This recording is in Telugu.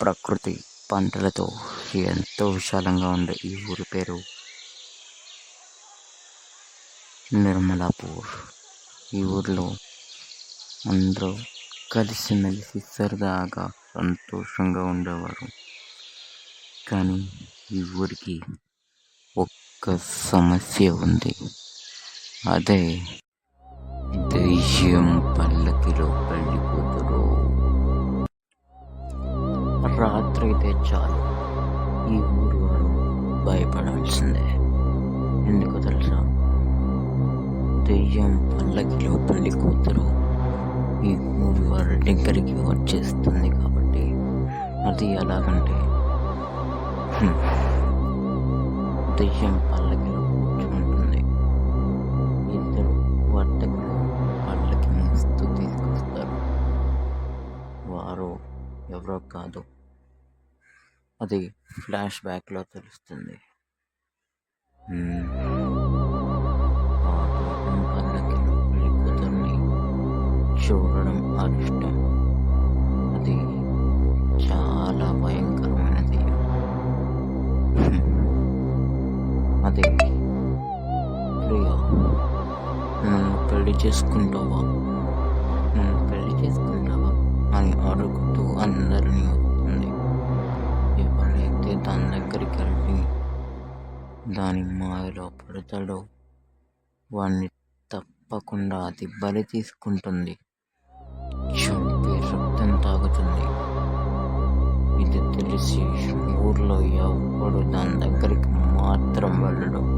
ప్రకృతి పంటలతో ఎంతో విశాలంగా ఉండే ఈ ఊరి పేరు నిర్మలాపూర్. ఈ ఊరిలో అందరూ కలిసిమెలిసి సరదాగా సంతోషంగా ఉండేవారు. కానీ ఈ ఊరికి ఒక్క సమస్య ఉంది. అదే దేశం పల్లకిలో పెళ్ళి కూతురు రాత్రి అయితే చాలు ఈ ఊరు వారు భయపడాల్సిందే. ఎందుకు తెలుసా? దెయ్యం పల్లకిలో పెళ్ళి కూతురు ఈ ఊరి వారి దగ్గరికి వచ్చేస్తుంది కాబట్టి అది ఎలాగంటే దెయ్యం పల్లకిలో కూర్చుంటుంది. ఇద్దరు వర్తకులు పల్లకి మస్తు తీసుకొస్తారు వారు ఎవరో కాదు. అది ఫ్లాష్ బ్యాక్లో తెలుస్తుంది. కూతుర్ని చూడడం అదృష్టం. అది చాలా భయంకరమైనది. అది ప్రియా నన్ను పెళ్ళి చేసుకుంటావా? నన్ను పెళ్ళి చేసుకుంటావా? అని అడుగుతూ అందరినీ తన దగ్గరికి వెళ్ళి దాని మాయలో పడతాడో. వాడిని తప్పకుండా అది బలి తీసుకుంటుంది. చంపి రక్తం తాగుతుంది. ఇది తెలిసి ఊర్లో ఎవ్వడు దాని దగ్గరికి మాత్రం వెళ్ళడు.